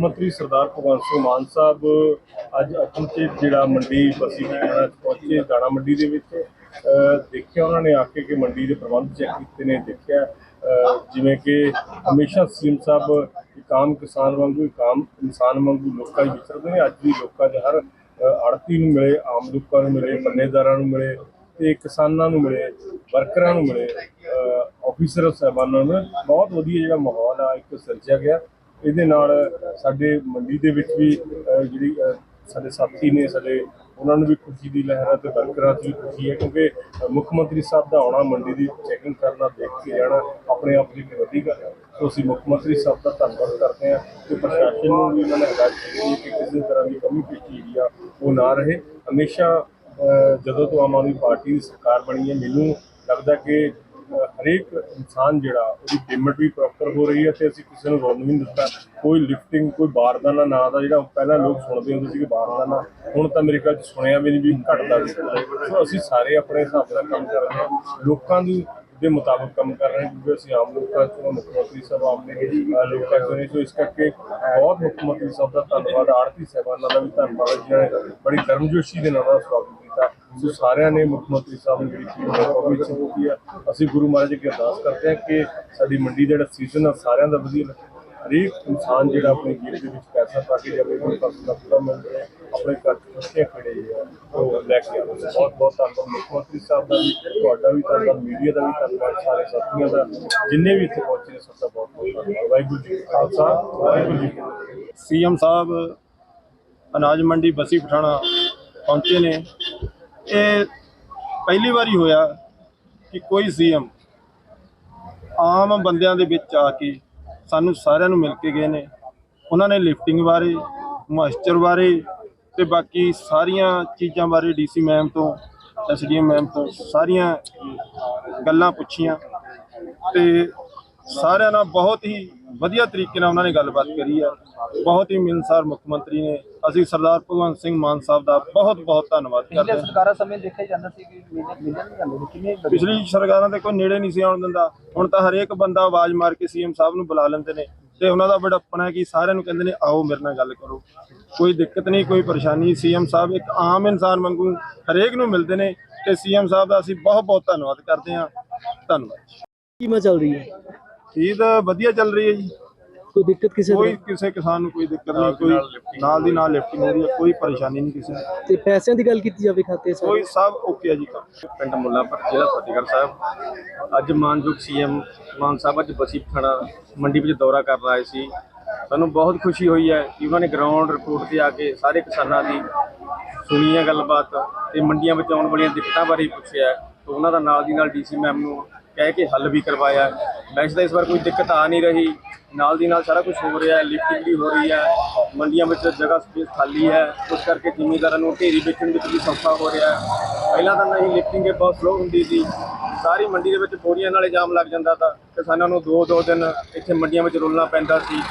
ਮੰਤਰੀ ਸਰਦਾਰ ਭਗਵੰਤ ਸਿੰਘ ਮਾਨ ਸਾਹਿਬ ਅੱਜ ਅਚਨਚੇਤ ਜਿਹੜਾ ਮੰਡੀ ਬਸੀ ਪਠਾਣਾ ਚ ਪਹੁੰਚੇ, ਦਾਣਾ ਮੰਡੀ ਦੇ ਵਿੱਚ ਦੇਖਿਆ ਉਹਨਾਂ ਨੇ ਆ ਕੇ ਕਿ ਮੰਡੀ ਦੇ ਪ੍ਰਬੰਧ ਚੈੱਕ ਕੀਤੇ ਨੇ, ਦੇਖਿਆ ਜਿਵੇਂ ਕਿ ਹਮੇਸ਼ਾ ਸੀਐਮ ਸਾਹਿਬ ਇੱਕ ਆਮ ਕਿਸਾਨ ਵਾਂਗੂ, ਇੱਕ ਆਮ ਇਨਸਾਨ ਵਾਂਗੂ ਲੋਕਾਂ ਵਿੱਚ ਵਿਚਰਦੇ ਨੇ, ਅੱਜ ਵੀ ਲੋਕਾਂ 'ਚ ਹਰ ਆੜਤੀ ਨੂੰ ਮਿਲੇ, ਆਮ ਲੋਕਾਂ ਨੂੰ ਮਿਲੇ, ਪੰਨੇਦਾਰਾਂ ਨੂੰ ਮਿਲੇ ਤੇ ਕਿਸਾਨਾਂ ਨੂੰ ਮਿਲੇ, ਵਰਕਰਾਂ ਨੂੰ ਮਿਲੇ ਆਫੀਸਰ ਸਾਹਿਬਾਨਾਂ ਨੂੰ ਬਹੁਤ ਵਧੀਆ ਜਿਹੜਾ ਮਾਹੌਲ ਆ, ਇੱਕ ਸਿਰਜਿਆ ਗਿਆ। ਇਹਦੇ ਨਾਲ ਸਾਡੇ ਮੰਡੀ ਦੇ ਵਿੱਚ ਵੀ ਜਿਹੜੀ ਸਾਡੇ ਸਾਥੀ ਨੇ, ਸਾਡੇ, ਉਹਨਾਂ ਨੂੰ ਵੀ ਖੁਸ਼ੀ ਦੀ ਲਹਿਰ ਹੈ ਤੇ ਵਰਕਰਾਂ 'ਚ ਵੀ ਖੁਸ਼ੀ ਹੈ, ਕਿਉਂਕਿ ਮੁੱਖ ਮੰਤਰੀ ਸਾਹਿਬ ਦਾ ਆਉਣਾ ਮੰਡੀ ਦੀ ਚੈਕਿੰਗ ਕਰਨਾ ਦੇਖ ਕੇ ਜਾਣਾ, ਆਪਣੇ ਆਪ ਦੀ ਇੱਕ ਵੱਡੀ ਗੱਲ ਹੈ। ਸੋ ਅਸੀਂ ਮੁੱਖ ਮੰਤਰੀ ਸਾਹਿਬ ਦਾ ਧੰਨਵਾਦ ਕਰਦੇ ਹਾਂ ਤੇ ਪ੍ਰਸ਼ਾਸਨ ਨੂੰ ਵੀ ਉਹਨਾਂ ਨੇ ਹਦਾਇਤ ਕੀਤੀ ਕਿ ਕਿਸੇ ਤਰ੍ਹਾਂ ਦੀ ਕਮੀ ਪੇਸ਼ੀ ਜਿਹੜੀ ਆ, ਉਹ ਨਾ ਰਹੇ। ਹਮੇਸ਼ਾ ਜਦੋਂ ਤੋਂ ਆਮ ਆਦਮੀ ਪਾਰਟੀ ਦੀ ਸਰਕਾਰ ਬਣੀ ਹੈ, ਮੈਨੂੰ ਲੱਗਦਾ ਕਿ ਹਰੇਕ ਇਨਸਾਨ ਜਿਹੜਾ, ਉਹਦੀ ਪੇਮੈਂਟ ਵੀ ਪ੍ਰੋਪਰ ਹੋ ਰਹੀ ਹੈ ਤੇ ਅਸੀਂ ਕਿਸੇ ਨੂੰ ਰੋਲ ਵੀ ਨਹੀਂ ਦਿੱਤਾ। ਕੋਈ ਲਿਫਟਿੰਗ ਕੋਈ ਬਾਰਦਾਨਾ ਨਾਂ ਦਾ ਜਿਹੜਾ ਪਹਿਲਾਂ ਲੋਕ ਸੁਣਦੇ ਹੁੰਦੇ ਸੀ ਕਿ ਬਾਰਦਾਨਾ, ਹੁਣ ਤਾਂ ਮੇਰੇ ਖਿਆਲ ਚ ਸੁਣਿਆ ਵੀ ਨਹੀਂ ਵੀ ਘਟਦਾ ਵੀ। ਸੋ ਅਸੀਂ ਸਾਰੇ ਆਪਣੇ ਹਿਸਾਬ ਨਾਲ ਕੰਮ ਕਰ ਰਹੇ ਹਾਂ। ਲੋਕਾਂ ਦੀ ਦੇ ਮੁਤਾਬਕ ਕੰਮ ਕਰ ਰਹੇ ਹਾਂ ਕਿਉਂਕਿ ਅਸੀਂ ਆਮ ਲੋਕਾਂ ਚੋਂ, ਮੁੱਖ ਮੰਤਰੀ ਸਾਹਿਬ, ਆਮ ਨੇ ਲੋਕਾਂ ਤੋਂ ਨਹੀਂ ਸੋ ਇਸ ਕਰਕੇ ਬਹੁਤ ਮੁੱਖ ਮੰਤਰੀ ਸਾਹਿਬ ਦਾ ਧੰਨਵਾਦ ਆਰਤੀ ਸਾਹਿਬਾਨਾਂ ਦਾ ਵੀ ਧੰਨਵਾਦ ਹੈ ਜਿਨ੍ਹਾਂ ਨੇ ਬੜੀ ਗਰਮਜੋਸ਼ੀ ਦੇ ਨਾਲ ਉਹਦਾ ਸਵਾਗਤ ਕੀਤਾ। ਸੋ ਸਾਰਿਆਂ ਨੇ ਮੁੱਖ ਮੰਤਰੀ ਸਾਹਿਬ ਨੂੰ ਜਿਹੜੀ ਚੀਜ਼ ਉਹ ਵੀ ਕੀਤੀ ਆ ਅਸੀਂ ਗੁਰੂ ਮਹਾਰਾਜ ਅੱਗੇ ਅਰਦਾਸ ਕਰਦੇ ਹਾਂ ਕਿ ਸਾਡੀ ਮੰਡੀ ਦਾ ਜਿਹੜਾ ਸੀਜ਼ਨ ਆ, ਸਾਰਿਆਂ ਦਾ ਵਧੀਆ ਹਰੇਕ ਇਨਸਾਨ ਜਿਹੜਾ ਆਪਣੇ ਜੇਬ ਦੇ ਵਿੱਚ ਪੈਸਾ ਪਾ ਕੇ ਜਾਵੇ ਕੋਈ ਫਸਲ ਦਾ ਪੂਰਾ ਆਪਣੇ ਘਰ ਖੁਸ਼ੀਆਂ ਖੜੇ ਆ, ਉਹ ਲੈ ਕੇ ਆਵੇ ਬਹੁਤ ਬਹੁਤ ਧੰਨਵਾਦ। ਮੁੱਖ ਮੰਤਰੀ ਸਾਹਿਬ ਦਾ ਵੀ, ਤੁਹਾਡਾ ਵੀ ਧੰਨਵਾਦ, ਮੀਡੀਆ ਦਾ ਵੀ ਧੰਨਵਾਦ, ਸਾਰੇ ਸਾਥੀਆਂ ਦਾ, ਜਿੰਨੇ ਵੀ ਇੱਥੇ ਪਹੁੰਚੇ ਨੇ, ਸਭ ਦਾ ਬਹੁਤ ਬਹੁਤ ਧੰਨਵਾਦ। ਵਾਹਿਗੁਰੂ ਜੀ ਖਾਲਸਾ, ਵਾਹਿਗੁਰੂ ਜੀ ਕੀ ਫਤਿਹ। ਸੀਐਮ ਸਾਹਿਬ, ਅਨਾਜ ਮੰਡੀ ਬਸੀ ਪਠਾਣਾ ਪਹੁੰਚੇ ਨੇ। ਇਹ ਪਹਿਲੀ ਵਾਰੀ ਹੋਇਆ ਕਿ ਕੋਈ ਸੀਐਮ ਆਮ ਬੰਦਿਆਂ ਦੇ ਵਿੱਚ ਆ ਕੇ ਸਾਨੂੰ ਸਾਰਿਆਂ ਨੂੰ ਮਿਲ ਕੇ ਗਏ ਨੇ। ਉਹਨਾਂ ਨੇ ਲਿਫਟਿੰਗ ਬਾਰੇ ਮੋਇਸਚਰ ਬਾਰੇ ਤੇ ਬਾਕੀ ਸਾਰੀਆਂ ਚੀਜ਼ਾਂ ਬਾਰੇ ਡੀਸੀ ਮੈਮ ਤੋਂ ਐਸਡੀਐਮ ਮੈਮ ਤੋਂ ਸਾਰੀਆਂ ਗੱਲਾਂ ਪੁੱਛੀਆਂ। ਤੇ ਸਾਰਿਆਂ ਨਾਲ ਬਹੁਤ ਹੀ ਵਧੀਆ ਤਰੀਕੇ ਨਾਲ ਉਹਨਾਂ ਨੇ ਗੱਲਬਾਤ ਕਰੀ ਹੈ। ਬਹੁਤ ਹੀ ਮਿਲਨਸਾਰ ਮੁੱਖ ਮੰਤਰੀ ਨੇ। ਅਸੀਂ ਸਰਦਾਰ ਭਗਵੰਤ ਸਿੰਘ ਮਾਨ ਸਾਹਿਬ ਦਾ ਬਹੁਤ ਬਹੁਤ ਧੰਨਵਾਦ ਕਰਦੇ ਪਿਛਲੇ ਹਾਂ ਸਰਕਾਰਾਂ ਸਮੇਂ ਦੇਖਿਆ ਜਾਂਦਾ ਸੀ ਕਿ ਮਿਲਣ ਜਾਂਦੇ ਕਿੰਨੇ ਪਿਛਲੀ ਸਰਕਾਰਾਂ ਦੇ ਕੋਈ ਨੇੜੇ ਨਹੀਂ ਸੀ ਆਉਣ ਦਿੰਦਾ। ਹੁਣ ਤਾਂ ਹਰੇਕ ਬੰਦਾ ਆਵਾਜ਼ ਮਾਰ ਕੇ ਸੀਐਮ ਸਾਹਿਬ ਨੂੰ ਬੁਲਾ ਲੈਂਦੇ ਨੇ ਤੇ ਉਹਨਾਂ ਦਾ ਬੜਪਣਾ ਹੈ ਕਿ ਸਾਰਿਆਂ ਨੂੰ ਕਹਿੰਦੇ ਨੇ ਆਓ ਮੇਰੇ ਨਾਲ ਗੱਲ ਕਰੋ। ਕੋਈ ਦਿੱਕਤ ਨਹੀਂ ਕੋਈ ਪਰੇਸ਼ਾਨੀ। ਸੀਐਮ ਸਾਹਿਬ ਇੱਕ ਆਮ ਇਨਸਾਨ ਵਾਂਗੂ ਹਰੇਕ ਨੂੰ ਮਿਲਦੇ ਨੇ ਤੇ ਸੀਐਮ ਸਾਹਿਬ ਦਾ ਅਸੀਂ ਬਹੁਤ ਬਹੁਤ ਧੰਨਵਾਦ ਕਰਦੇ ਹਾਂ। ਧੰਨਵਾਦ। ਕੀਮਤ ਚੱਲ ਰਹੀ ਹੈ? ਈਦ ਵਧੀਆ ਚੱਲ ਰਹੀ ਹੈ ਜੀ। ਕੋਈ ਦਿੱਕਤ ਕਿਸੇ ਕੋਈ ਨੂੰ? ਕਿਸੇ ਕਿਸਾਨ ਨੂੰ ਕੋਈ ਦਿੱਕਤ ਨਹੀਂ ਕੋਈ ਨਾਲ ਦੀ ਨਾਲ ਲਿਫਟਿੰਗ ਹੋ ਰਹੀ ਹੈ ਕੋਈ ਪਰੇਸ਼ਾਨੀ ਨਹੀਂ ਕਿਸੇ ਨੂੰ। ਤੇ ਪੈਸਿਆਂ ਦੀ ਗੱਲ ਕੀਤੀ ਜਾਵੇ ਖਾਤੇ ਸਾਰੇ ਕੋਈ ਸਭ ਓਕੇ ਹੈ ਜੀ। ਕੰਮ ਪਿੰਡ ਮੁੱਲਾਪੁਰ ਜ਼ਿਲ੍ਹਾ ਫਤਿਹਗੜ੍ਹ ਸਾਹਿਬ। ਅੱਜ ਮਾਨਯੋਗ ਸੀਐਮ ਮਾਨ ਸਾਹਿਬ ਅੱਜ ਬਸੀ ਪਠਾਣਾ ਮੰਡੀ ਵਿੱਚ ਦੌਰਾ ਕਰਨ ਆਏ ਸੀ। ਸਾਨੂੰ ਬਹੁਤ ਖੁਸ਼ੀ ਹੋਈ ਹੈ ਕਿ ਉਹਨਾਂ ਨੇ ਗਰਾਊਂਡ ਰਿਪੋਰਟ ਤੇ ਆ ਕੇ ਸਾਰੇ ਕਿਸਾਨਾਂ ਦੀ ਸੁਣੀ ਹੈ ਗੱਲਬਾਤ ਤੇ ਮੰਡੀਆਂ ਵਿੱਚ ਆਉਣ ਵਾਲੀਆਂ ਦਿੱਕਤਾਂ ਬਾਰੇ ਪੁੱਛਿਆ ਤੇ ਉਹਨਾਂ ਦਾ ਨਾਲ ਦੀ ਨਾਲ ਡੀਸੀ ਮੈਮ ਨੂੰ ਕਹਿ ਕੇ ਹੱਲ ਵੀ ਕਰਵਾਇਆ। ਵੈਸੇ ਤਾਂ ਇਸ ਵਾਰ ਕੋਈ ਦਿੱਕਤ ਆ ਨਹੀਂ ਰਹੀ। ਨਾਲ ਦੀ ਨਾਲ ਸਾਰਾ ਕੁਝ ਹੋ ਰਿਹਾ ਲਿਫਟਿੰਗ ਵੀ ਹੋ ਰਹੀ ਹੈ, ਮੰਡੀਆਂ ਵਿੱਚ ਜਗ੍ਹਾ ਸਪੇਸ ਖਾਲੀ ਹੈ। ਉਸ ਕਰਕੇ ਜ਼ਿਮੀਂਦਾਰਾਂ ਨੂੰ ਢੇਰੀ ਵੇਚਣ ਵਿੱਚ ਵੀ ਸੌਖਾ ਹੋ ਰਿਹਾ ਪਹਿਲਾਂ ਤਾਂ ਨਹੀਂ ਲਿਫਟਿੰਗ ਇਹ ਬਹੁਤ ਸਲੋ ਹੁੰਦੀ ਸੀ। ਸਾਰੀ ਮੰਡੀ ਦੇ ਵਿੱਚ ਬੋਰੀਆਂ ਨਾਲੇ ਜਾਮ ਲੱਗ ਜਾਂਦਾ ਤਾਂ ਕਿਸਾਨਾਂ ਨੂੰ ਦੋ ਦੋ ਦਿਨ ਇੱਥੇ ਮੰਡੀਆਂ ਵਿੱਚ ਰੁਲਣਾ ਪੈਂਦਾ ਸੀ।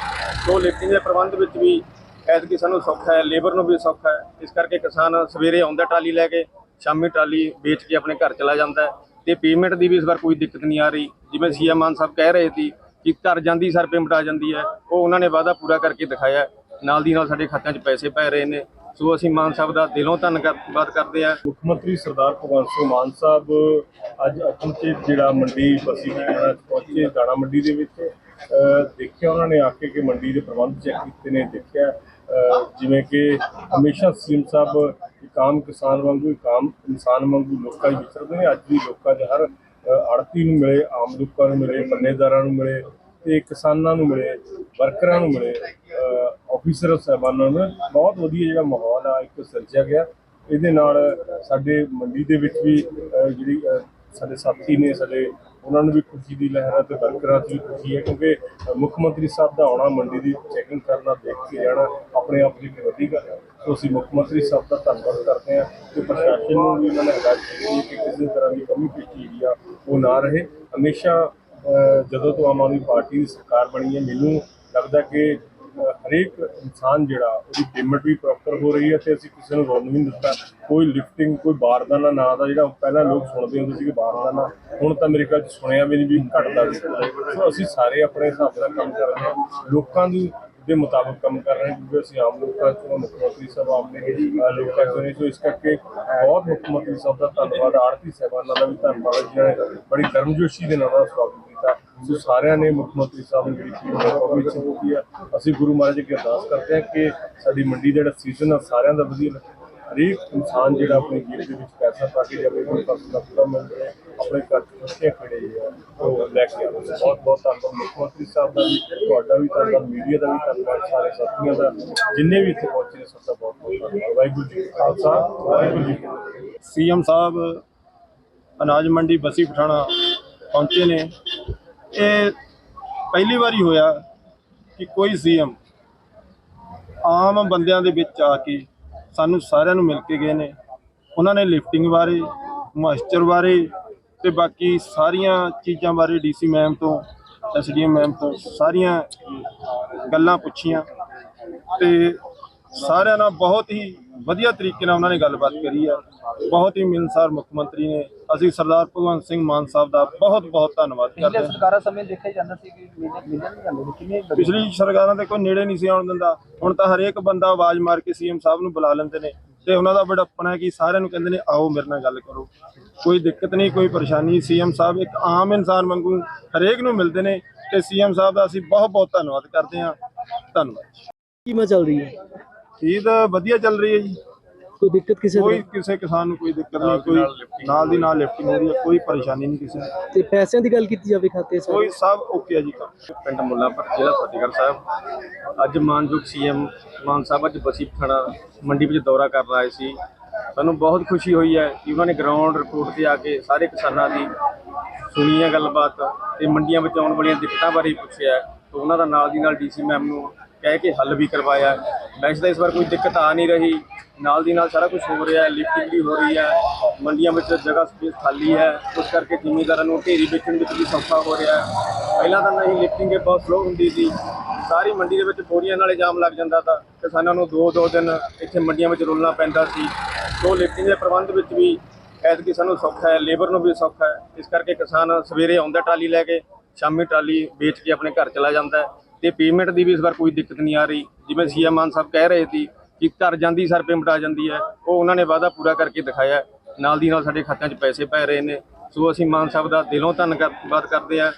ਸੋ ਲਿਫਟਿੰਗ ਦੇ ਪ੍ਰਬੰਧ ਵਿੱਚ ਵੀ ਐਤਕੀ ਸਾਨੂੰ ਸੌਖਾ ਹੈ ਲੇਬਰ ਨੂੰ ਵੀ ਸੌਖਾ ਹੈ। ਇਸ ਕਰਕੇ ਕਿਸਾਨ ਸਵੇਰੇ ਆਉਂਦਾ ਟਰਾਲੀ ਲੈ ਕੇ ਸ਼ਾਮੀ ਟਰਾਲੀ ਵੇਚ ਕੇ ਆਪਣੇ ਘਰ ਚਲਾ ਜਾਂਦਾ ਹੈ ਤੇ ਪੇਮੈਂਟ ਦੀ ਵੀ ਇਸ ਵਾਰ ਕੋਈ ਦਿੱਕਤ ਨਹੀਂ ਆ ਰਹੀ। ਜਿਵੇਂ ਸੀਐਮ ਮਾਨ ਸਾਹਿਬ ਕਹਿ ਰਹੇ ਸੀ ਕਿ ਘਰ ਜਾਂਦੀ ਸਰ ਪੇਮੈਂਟ ਆ ਜਾਂਦੀ ਹੈ, ਉਹ ਉਹਨਾਂ ਨੇ ਵਾਅਦਾ ਪੂਰਾ ਕਰਕੇ ਦਿਖਾਇਆ ਨਾਲ ਦੀ ਨਾਲ ਸਾਡੇ ਖਾਤਿਆਂ 'ਚ ਪੈਸੇ ਪੈ ਰਹੇ ਨੇ। ਸੋ ਅਸੀਂ ਮਾਨ ਸਾਹਿਬ ਦਾ ਦਿਲੋਂ ਧੰਨਵਾਦ ਕਰਦੇ ਹਾਂ। ਮੁੱਖ ਮੰਤਰੀ ਸਰਦਾਰ ਭਗਵੰਤ ਸਿੰਘ ਮਾਨ ਸਾਹਿਬ ਅੱਜ ਅਚਨਚੇਤ ਜਿਹੜਾ ਮੰਡੀ ਬਸੀ ਪਠਾਣਾ ਚ ਪਹੁੰਚੇ ਦਾਣਾ ਮੰਡੀ ਦੇ ਵਿੱਚ। ਦੇਖਿਆ ਉਹਨਾਂ ਨੇ ਆ ਕੇ ਕਿ ਮੰਡੀ ਦੇ ਪ੍ਰਬੰਧ ਚੈੱਕ ਕੀਤੇ ਨੇ, ਦੇਖਿਆ ਜਿਵੇਂ ਕਿ ਹਮੇਸ਼ਾ ਸੀਐਮ ਸਾਹਿਬ ਇੱਕ ਆਮ ਕਿਸਾਨ ਵਾਂਗੂ ਇੱਕ ਆਮ ਇਨਸਾਨ ਵਾਂਗੂ ਲੋਕਾਂ ਵਿੱਚ ਵਿਚਰਦੇ ਨੇ। ਅੱਜ ਵੀ ਲੋਕਾਂ 'ਚ ਹਰ ਆੜਤੀ ਨੂੰ ਮਿਲੇ, ਆਮ ਲੋਕਾਂ ਨੂੰ ਮਿਲੇ ਪੰਨੇਦਾਰਾਂ ਨੂੰ ਮਿਲੇ ਤੇ ਕਿਸਾਨਾਂ ਨੂੰ ਮਿਲੇ, ਵਰਕਰਾਂ ਨੂੰ ਮਿਲੇ ਆਫੀਸਰ ਸਾਹਿਬਾਨਾਂ ਨੂੰ ਬਹੁਤ ਵਧੀਆ ਜਿਹੜਾ ਮਾਹੌਲ ਆ, ਇੱਕ ਸਿਰਜਿਆ ਗਿਆ। ਇਹਦੇ ਨਾਲ ਸਾਡੇ ਮੰਡੀ ਦੇ ਵਿੱਚ ਵੀ ਜਿਹੜੀ ਸਾਡੇ ਸਾਥੀ ਨੇ, ਸਾਡੇ ਉਹਨਾਂ ਨੂੰ ਵੀ ਖੁਸ਼ੀ ਦੀ ਲਹਿਰ ਹੈ ਤੇ ਵਰਕਰਾਂ 'ਚ ਵੀ ਖੁਸ਼ੀ ਹੈ ਕਿਉਂਕਿ ਮੁੱਖ ਮੰਤਰੀ ਸਾਹਿਬ ਦਾ ਆਉਣਾ, ਮੰਡੀ ਦੀ ਚੈਕਿੰਗ ਕਰਨਾ, ਦੇਖ ਕੇ ਜਾਣਾ, ਆਪਣੇ ਆਪ ਦੀ ਇੱਕ ਵੱਡੀ ਗੱਲ ਹੈ ਸੋ ਅਸੀਂ ਮੁੱਖ ਮੰਤਰੀ ਸਾਹਿਬ ਦਾ ਧੰਨਵਾਦ ਕਰਦੇ ਹਾਂ ਤੇ ਪ੍ਰਸ਼ਾਸਨ ਨੂੰ ਵੀ ਉਹਨਾਂ ਨੇ ਹਦਾਇਤ ਕੀਤੀ ਹੈ ਕਿ ਕਿਸੇ ਤਰ੍ਹਾਂ ਦੀ ਕਮੀ ਪੇਸ਼ੀ ਜਿਹੜੀ ਆ, ਉਹ ਨਾ ਰਹੇ। ਹਮੇਸ਼ਾ ਜਦੋਂ ਤੋਂ ਆਮ ਆਦਮੀ ਪਾਰਟੀ ਦੀ ਸਰਕਾਰ ਬਣੀ ਹੈ, ਮੈਨੂੰ ਲੱਗਦਾ ਕਿ ਹਰੇਕ ਇਨਸਾਨ ਜਿਹੜਾ, ਉਹਦੀ ਪੇਮੈਂਟ ਵੀ ਪ੍ਰੋਪਰ ਹੋ ਰਹੀ ਹੈ ਤੇ ਅਸੀਂ ਕਿਸੇ ਨੂੰ ਰੋਲ ਵੀ ਨਹੀਂ ਦਿੱਤਾ। ਕੋਈ ਲਿਫਟਿੰਗ ਕੋਈ ਬਾਰਦਾਨਾ ਨਾਂ ਦਾ ਜਿਹੜਾ ਪਹਿਲਾਂ ਲੋਕ ਸੁਣਦੇ ਹੁੰਦੇ ਸੀ ਕਿ ਬਾਰਦਾਨਾ। ਹੁਣ ਤਾਂ ਮੇਰੇ ਖਿਆਲ ਚ ਸੁਣਿਆ ਵੀ ਨਹੀਂ ਵੀ ਘਟਦਾ ਵੀ। ਸੋ ਅਸੀਂ ਸਾਰੇ ਆਪਣੇ ਹਿਸਾਬ ਨਾਲ ਕੰਮ ਕਰ ਰਹੇ ਹਾਂ। ਲੋਕਾਂ ਦੀ, ਦੇ ਮੁਤਾਬਕ ਕੰਮ ਕਰ ਰਹੇ ਹਾਂ, ਕਿਉਂਕਿ ਅਸੀਂ ਆਮ ਲੋਕਾਂ ਤੋਂ ਮੁੱਖ ਮੰਤਰੀ ਸਾਹਿਬ ਆਮ ਨੇ ਲੋਕਾਂ ਚੋਂ ਸੋ ਇਸ ਕਰਕੇ ਬਹੁਤ ਮੁੱਖ ਮੰਤਰੀ ਸਾਹਿਬ ਦਾ ਧੰਨਵਾਦ। ਆਰਤੀ ਸਾਹਿਬਾਨਾਂ ਦਾ ਵੀ ਧੰਨਵਾਦ। ਜਿਨ੍ਹਾਂ ਨੇ ਬੜੀ ਗਰਮਜੋਸ਼ੀ ਦੇ ਨਾਲ ਸਵਾਗਤ ਸੋ ਸਾਰਿਆਂ ਨੇ ਮੁੱਖ ਮੰਤਰੀ ਸਾਹਿਬ ਨੂੰ ਜਿਹੜੀ ਟੀਮ ਹੈ ਉਹ ਵੀ ਅਸੀਂ ਗੁਰੂ ਮਹਾਰਾਜ ਅੱਗੇ ਅਰਦਾਸ ਕਰਦੇ ਹਾਂ ਕਿ ਸਾਡੀ ਮੰਡੀ ਦਾ ਜਿਹੜਾ ਸੀਜ਼ਨ ਆ, ਸਾਰਿਆਂ ਦਾ ਵਧੀਆ ਲੱਗੇ। ਹਰੇਕ ਇਨਸਾਨ ਜਿਹੜਾ ਆਪਣੇ ਜੇਬ ਦੇ ਵਿੱਚ ਪੈਸਾ ਪਾ ਕੇ ਜਾਵੇ, ਉਹਨੂੰ ਫਸਲ ਮਿਲ ਰਿਹਾ ਆਪਣੇ ਘਰ ਚ ਖੁਸ਼ੀਆਂ ਖੜੇ ਆ, ਉਹ ਲੈ ਕੇ ਆਉਂਦੇ ਬਹੁਤ ਬਹੁਤ ਧੰਨਵਾਦ। ਮੁੱਖ ਮੰਤਰੀ ਸਾਹਿਬ ਦਾ ਵੀ, ਤੁਹਾਡਾ ਵੀ ਧੰਨਵਾਦ ਮੀਡੀਆ ਦਾ ਵੀ ਧੰਨਵਾਦ, ਸਾਰੇ ਸਾਥੀਆਂ ਦਾ। ਜਿੰਨੇ ਵੀ ਇੱਥੇ ਪਹੁੰਚੇ ਨੇ, ਸਭ ਦਾ ਬਹੁਤ ਬਹੁਤ ਧੰਨਵਾਦ। ਵਾਹਿਗੁਰੂ ਜੀ ਖਾਲਸਾ, ਵਾਹਿਗੁਰੂ ਜੀ ਕੀ ਫਤਿਹ। ਸੀਐਮ ਸਾਹਿਬ ਅਨਾਜ ਮੰਡੀ ਬਸੀ ਪਠਾਣਾ ਪਹੁੰਚੇ ਨੇ। ਇਹ ਪਹਿਲੀ ਵਾਰੀ ਹੋਇਆ ਕਿ ਕੋਈ ਸੀਐਮ ਆਮ ਬੰਦਿਆਂ ਦੇ ਵਿੱਚ ਆ ਕੇ ਸਾਨੂੰ ਸਾਰਿਆਂ ਨੂੰ ਮਿਲ ਕੇ ਗਏ ਨੇ। ਉਹਨਾਂ ਨੇ ਲਿਫਟਿੰਗ ਬਾਰੇ ਮਾਸਟਰ ਬਾਰੇ ਤੇ ਬਾਕੀ ਸਾਰੀਆਂ ਚੀਜ਼ਾਂ ਬਾਰੇ ਡੀਸੀ ਮੈਮ ਤੋਂ ਐਸਡੀਐਮ ਮੈਮ ਤੋਂ ਸਾਰੀਆਂ ਗੱਲਾਂ ਪੁੱਛੀਆਂ ਤੇ ਸਾਰਿਆਂ ਨਾਲ ਬਹੁਤ ਹੀ ਵਧੀਆ ਤਰੀਕੇ ਨਾਲ ਉਹਨਾਂ ਨੇ ਗੱਲਬਾਤ ਕਰੀ ਆ। ਬਹੁਤ ਹੀ ਮਿਲਨਸਾਰ ਮੁੱਖ ਮੰਤਰੀ ਨੇ ਅਸੀਂ ਸਰਦਾਰ ਭਗਵੰਤ ਸਿੰਘ ਮਾਨ ਸਾਹਿਬ ਦਾ ਬਹੁਤ ਬਹੁਤ ਧੰਨਵਾਦ ਕਰਦੇ ਹਾਂ। ਸਰਕਾਰਾਂ ਸਮੇਂ ਦੇਖਿਆ ਜਾਂਦਾ ਸੀ ਕਿ ਮੇਲੇ ਨਹੀਂ ਜਾਂਦੇ ਕਿਵੇਂ ਪਿਛਲੀ ਸਰਕਾਰਾਂ ਦੇ ਕੋਈ ਨੇੜੇ ਨਹੀਂ ਸੀ ਆਉਣ ਦਿੰਦਾ। ਹੁਣ ਤਾਂ ਹਰੇਕ ਬੰਦਾ ਆਵਾਜ਼ ਮਾਰ ਕੇ ਸੀਐਮ ਸਾਹਿਬ ਨੂੰ ਬੁਲਾ ਲੈਂਦੇ ਨੇ ਤੇ ਉਹਨਾਂ ਦਾ ਬੜਾਪਣਾ ਹੈ ਕਿ ਸਾਰਿਆਂ ਨੂੰ ਕਹਿੰਦੇ ਨੇ ਆਓ ਮੇਰੇ ਨਾਲ ਗੱਲ ਕਰੋ। ਕੋਈ ਦਿੱਕਤ ਨਹੀਂ ਕੋਈ ਪਰੇਸ਼ਾਨੀ ਸੀਐਮ ਸਾਹਿਬ ਇੱਕ ਆਮ ਇਨਸਾਨ ਵਾਂਗੂ ਹਰੇਕ ਨੂੰ ਮਿਲਦੇ ਨੇ ਤੇ ਸੀਐਮ ਸਾਹਿਬ ਦਾ ਅਸੀਂ ਬਹੁਤ ਬਹੁਤ ਧੰਨਵਾਦ ਕਰਦੇ ਹਾਂ। ਧੰਨਵਾਦ। ਕੀਮਤ ਚੱਲ ਰਹੀ ਹੈ? ਈਦ ਵਧੀਆ ਚੱਲ ਰਹੀ ਹੈ ਜੀ। ਕੋਈ ਦਿੱਕਤ ਕਿਸੇ ਕੋਈ ਕਿਸੇ ਕਿਸਾਨ ਨੂੰ ਕੋਈ ਦਿੱਕਤ ਨਹੀਂ ਕੋਈ ਨਾਲ ਦੀ ਨਾਲ ਲਿਫਟਿੰਗ ਹੋ ਰਹੀ ਕੋਈ ਪਰੇਸ਼ਾਨੀ ਨਹੀਂ ਕਿਸੇ ਤੇ ਪੈਸਿਆਂ ਦੀ ਗੱਲ ਕੀਤੀ ਜਾਵੇ ਖਾਤੇ ਸਰ ਕੋਈ ਸਭ ਓਕੇ ਹੈ ਜੀ। ਪਿੰਡ ਮੁੱਲਾਪੁਰ ਜ਼ਿਲ੍ਹਾ ਫਤਿਹਗੜ੍ਹ ਸਾਹਿਬ। ਅੱਜ ਮਾਨਯੋਗ ਸੀਐਮ ਮਾਨ ਸਾਹਿਬ ਅੱਜ ਬਸੀ ਪਠਾਣਾ ਮੰਡੀ ਵਿੱਚ ਦੌਰਾ ਕਰ ਆਏ ਸੀ। ਸਾਨੂੰ ਬਹੁਤ ਖੁਸ਼ੀ ਹੋਈ ਹੈ ਕਿ ਉਹਨਾਂ ਨੇ ਗਰਾਊਂਡ ਰਿਪੋਰਟ ਤੇ ਆ ਕੇ ਸਾਰੇ ਕਿਸਾਨਾਂ ਦੀ ਸੁਣੀ ਹੈ ਗੱਲਬਾਤ ਤੇ ਮੰਡੀਆਂ ਵਿੱਚ ਆਉਣ ਵਾਲੀਆਂ ਦਿੱਕਤਾਂ ਬਾਰੇ ਪੁੱਛਿਆ ਹੈ। ਉਹਨਾਂ ਦਾ ਨਾਲ ਦੀ ਨਾਲ ਡੀਸੀ ਮੈਮ ਨੂੰ ਕਹਿ ਕੇ ਹੱਲ ਵੀ ਕਰਵਾਇਆ। ਹੈ। ਵੈਸੇ ਤਾਂ ਇਸ ਵਾਰ ਕੋਈ ਦਿੱਕਤ ਆ ਨਹੀਂ ਰਹੀ। ਨਾਲ ਦੀ ਨਾਲ ਸਾਰਾ ਕੁਝ ਹੋ ਰਿਹਾ ਹੈ ਲਿਫਟਿੰਗ ਵੀ ਹੋ ਰਹੀ ਹੈ। ਮੰਡੀਆਂ ਵਿੱਚ ਜਗ੍ਹਾ ਸਪੇਸ ਖਾਲੀ ਹੈ। ਉਸ ਕਰਕੇ ਜ਼ਿਮੀਂਦਾਰਾਂ ਨੂੰ ਢੇਰੀ ਵੇਚਣ ਵਿੱਚ ਵੀ ਸੌਖਾ ਹੋ ਰਿਹਾ ਹੈ। ਪਹਿਲਾਂ ਤਾਂ ਨਹੀਂ ਲਿਫਟਿੰਗ ਇਹ ਬਹੁਤ ਸਲੋ ਹੁੰਦੀ ਸੀ। ਸਾਰੀ ਮੰਡੀ ਦੇ ਵਿੱਚ ਬੋਰੀਆਂ ਨਾਲੇ ਜਾਮ ਲੱਗ ਜਾਂਦਾ ਤਾਂ ਕਿਸਾਨਾਂ ਨੂੰ ਦੋ ਦੋ ਦਿਨ ਇੱਥੇ ਮੰਡੀਆਂ ਵਿੱਚ ਰੁਲਣਾ ਪੈਂਦਾ ਸੀ। ਸੋ ਲਿਫਟਿੰਗ ਦੇ ਪ੍ਰਬੰਧ ਵਿੱਚ ਵੀ ਐਤਕੀ ਸਾਨੂੰ ਸੌਖਾ ਹੈ ਲੇਬਰ ਨੂੰ ਵੀ ਸੌਖਾ ਹੈ। ਇਸ ਕਰਕੇ ਕਿਸਾਨ ਸਵੇਰੇ ਆਉਂਦਾ ਟਰਾਲੀ ਲੈ ਕੇ, ਸ਼ਾਮੀ ਟਰਾਲੀ ਵੇਚ ਕੇ ਆਪਣੇ ਘਰ ਚਲਾ ਜਾਂਦਾ ਹੈ। ਤੇ ਪੇਮੈਂਟ ਦੀ ਵੀ ਇਸ ਵਾਰ ਕੋਈ ਦਿੱਕਤ ਨਹੀਂ ਆ ਰਹੀ। ਜਿਵੇਂ ਸੀਐਮ ਮਾਨ ਸਾਹਿਬ ਕਹਿ ਰਹੇ ਸੀ ਕਿ ਘਰ ਜਾਂਦੀ, ਸਰ ਪੇਮੈਂਟ ਆ ਜਾਂਦੀ ਹੈ। ਉਹ ਉਹਨਾਂ ਨੇ ਵਾਅਦਾ ਪੂਰਾ ਕਰਕੇ ਦਿਖਾਇਆ ਨਾਲ ਦੀ ਨਾਲ ਸਾਡੇ ਖਾਤਿਆਂ 'ਚ ਪੈਸੇ ਪੈ ਰਹੇ ਨੇ। ਸੋ ਅਸੀਂ ਮਾਨ ਸਾਹਿਬ ਦਾ ਦਿਲੋਂ ਧੰਨਵਾਦ ਕਰਦੇ ਹਾਂ।